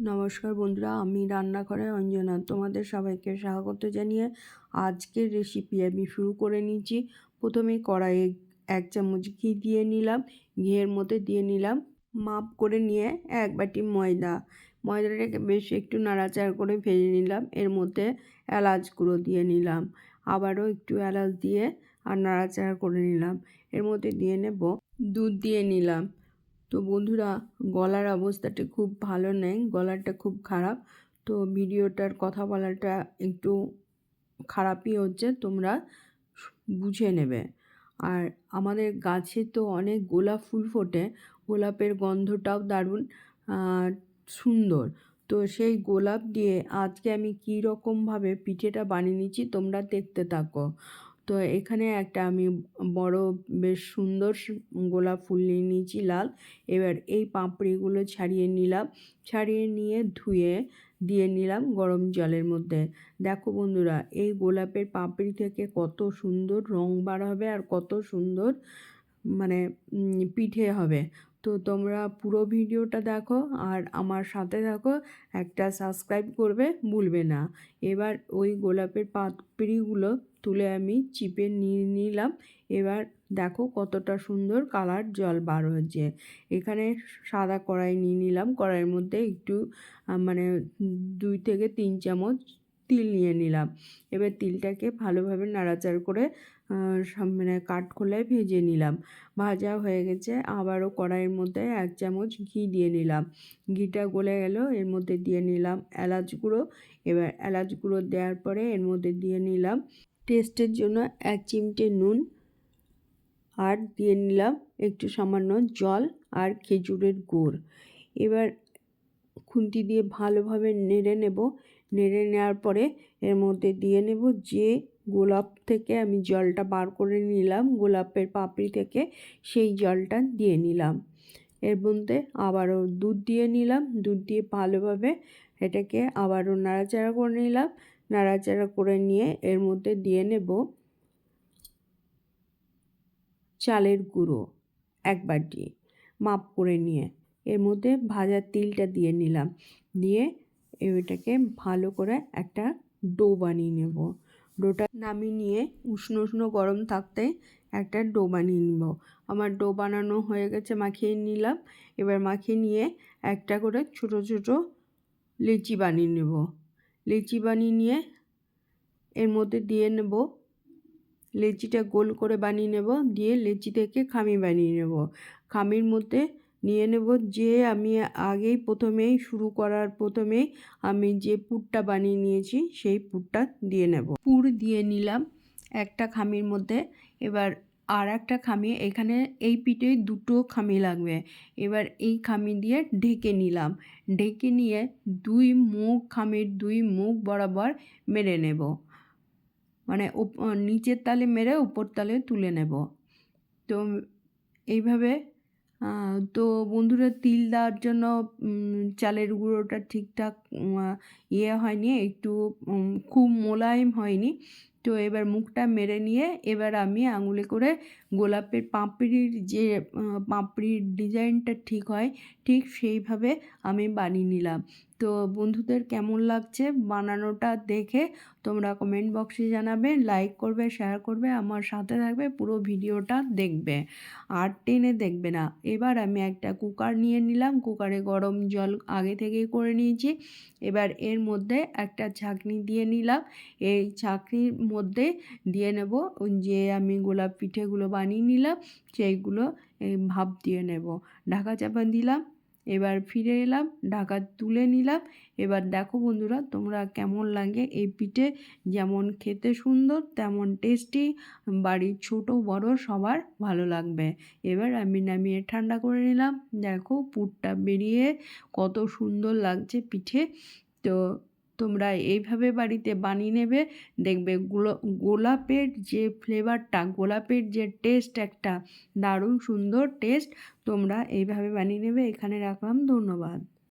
নমস্কার বন্ধুরা, আমি রান্নাঘরে অঞ্জনা। তোমাদের সবাইকে স্বাগত জানিয়ে আজকের রেসিপি আমি শুরু করে নিয়েছি। প্রথমে কড়াইয়ে এক চামচ ঘি দিয়ে নিলাম। ঘিয়ের মধ্যে দিয়ে নিলাম মাপ করে নিয়ে এক বাটি ময়দা। ময়দাটাকে বেশ একটু নাড়াচাড়া করে ভেজে নিলাম। এর মধ্যে এলাচ গুঁড়ো দিয়ে নিলাম। আবারও একটু এলাচ দিয়ে আর নাড়াচাড়া করে নিলাম। এর মধ্যে দিয়ে নেব দুধ দিয়ে নিলাম। তো বন্ধুরা, গলার অবস্থাটা খুব ভালো নেই, গলাটা খুব খারাপ। তো ভিডিওটার কথা বলাটা একটু খারাপই হচ্ছে, তোমরা বুঝে নেবে। আর আমাদের গাছে তো অনেক গোলাপ ফুল ফোটে, গোলাপের গন্ধটাও দারুণ সুন্দর। তো সেই গোলাপ দিয়ে আজকে আমি কী রকমভাবে পিঠেটা বানিয়ে নিচ্ছি, তোমরা দেখতে থাকো। তো এখানে একটা আমি বড় বেশ সুন্দর গোলাপ ফুল নিয়ে নিয়েছি লাল। এবার এই পাঁপড়িগুলো ছাড়িয়ে নিলাম। ছাড়িয়ে নিয়ে ধুয়ে দিয়ে নিলাম গরম জলের মধ্যে। দেখো বন্ধুরা, এই গোলাপের পাপড়ি থেকে কত সুন্দর রং বার হবে আর কত সুন্দর মানে পিঠে হবে। তো তোমরা পুরো ভিডিওটা দেখো আর আমার সাথে দেখো একটা সাবস্ক্রাইব করবে, ভুলবে না। এবার ওই গোলাপের পাপড়িগুলো তুলে আমি চিপে নিয়ে নিলাম। এবার দেখো কতটা সুন্দর কালার জল বার হচ্ছে এখানে সাদা কড়াই নিয়ে নিলাম। কড়াইয়ের মধ্যে একটু মানে দুই থেকে তিন চামচ তিল নিয়ে নিলাম। এবার তিলটাকে ভালোভাবে নাড়াচাড়া করে মানে কাঠখোলায় ভেজে নিলাম। ভাজা হয়ে গেছে, আবারও কড়াইয়ের মধ্যে এক চামচ ঘি দিয়ে নিলাম। ঘিটা গলে গেল, এর মধ্যে দিয়ে নিলাম এলাচ গুঁড়ো। এবার এলাচ গুঁড়ো দেওয়ার পরে এর মধ্যে দিয়ে নিলাম টেস্টের জন্য এক চিমটে নুন আর দিয়ে নিলাম একটু সামান্য জল আর খেজুরের গুড়। এবার খুন্তি দিয়ে ভালোভাবে নেড়ে নেব। নেড়ে নেওয়ার পরে এর মধ্যে দিয়ে নেব যে গোলাপ থেকে আমি জলটা বার করে নিলাম, গোলাপের পাপড়ি থেকে সেই জলটা দিয়ে নিলাম। এর মধ্যে আবারও দুধ দিয়ে নিলাম, দুধ দিয়ে ভালোভাবে এটাকে আবারও নাড়াচাড়া করে নিলাম, নাড়াচাড়া করে নিয়ে এর মধ্যে দিয়ে নেব চালের গুঁড়ো এক বাটি মাপ করে নিয়ে। এর মধ্যে ভাজা তিলটা দিয়ে নিলাম, দিয়ে এটাকে ভালো করে একটা ডো বানিয়ে নেব। ডোটা নামিয়ে নিয়ে উষ্ণ উষ্ণ গরম থাকতে একটা ডো বানিয়ে নেব। আমার ডো বানানো হয়ে গেছে, মাখিয়ে নিলাম। এবার মাখিয়ে নিয়ে একটা করে ছোট ছোট লিচি বানিয়ে নেব। লিচি বানিয়ে নিয়ে এর মধ্যে দিয়ে নেব। লেচিটা গোল করে বানিয়ে নেব। দিয়ে লেচি থেকে খামি বানিয়ে নেব। খামির মধ্যে নিয়ে নেব। যে আমি আগেই প্রথমেই শুরু করার প্রথমেই আমি যে পুরটা বানিয়ে নিয়েছি, সেই পুরটা দিয়ে নেব। পুর দিয়ে নিলাম একটা খামির মধ্যে। এবার আর একটা খামি, এখানে এই পিঠে দুটো খামি লাগবে। এবার এই খামি দিয়ে ঢেকে নিলাম। ঢেকে নিয়ে দুই মুখ খামির দুই মুখ বরাবর মেরে নেব। মানে নিচের তালে মেরে উপর তালে তুলে নেব। তো এইভাবে তো বন্ধুরা তিল দেওয়ার জন্য চালের গুঁড়োটা ঠিকঠাক ইয়ে হয়নি, একটু খুব মোলায়েম হয়নি। তো এবার মুখটা মেরে নিয়ে এবার আমি আঙুলে করে গোলাপের পাঁপড়ির যে পাঁপড়ির ডিজাইনটা ঠিক হয়, ঠিক সেইভাবে আমি বানিয়ে নিলাম। তো বন্ধুদের কেমন লাগছে বানানোটা দেখে তোমরা কমেন্ট বক্সে জানাবে লাইক করবে শেয়ার করবে, আমার সাথে থাকবে, পুরো ভিডিওটা দেখবে আর টেনে দেখবে না। এবার আমি একটা কুকার নিয়ে নিলাম কুকারে গরম জল আগে থেকেই করে নিয়েছি। এবার এর মধ্যে একটা ছাঁকনি দিয়ে নিলাম। এই ছাঁকনির মধ্যে দিয়ে নেব যে আমি গোলাপ পিঠেগুলো বানিয়ে নিলাম, সেইগুলো ভাপ দিয়ে নেব। ঢাকা চাপা দিলাম। এবার ফিরে এলাম ঢাকা তুলে নিলাম। এবার দেখো বন্ধুরা, তোমরা কেমন লাগে এই পিঠে? যেমন খেতে সুন্দর, তেমন টেস্টি বাড়ির ছোট, বড়, সবার ভালো লাগবে। এবার আমি নামিয়ে ঠান্ডা করে নিলাম। দেখো পুরটা বেরিয়ে কত সুন্দর লাগছে পিঠে। তো তোমরা এইভাবে বাড়িতে বানিয়ে নেবে। দেখবে গোলাপের যে ফ্লেভারটা গোলাপের যে টেস্ট একটা দারুণ সুন্দর টেস্ট তোমরা এইভাবে বানিয়ে নেবে। এখানে রাখলাম, ধন্যবাদ।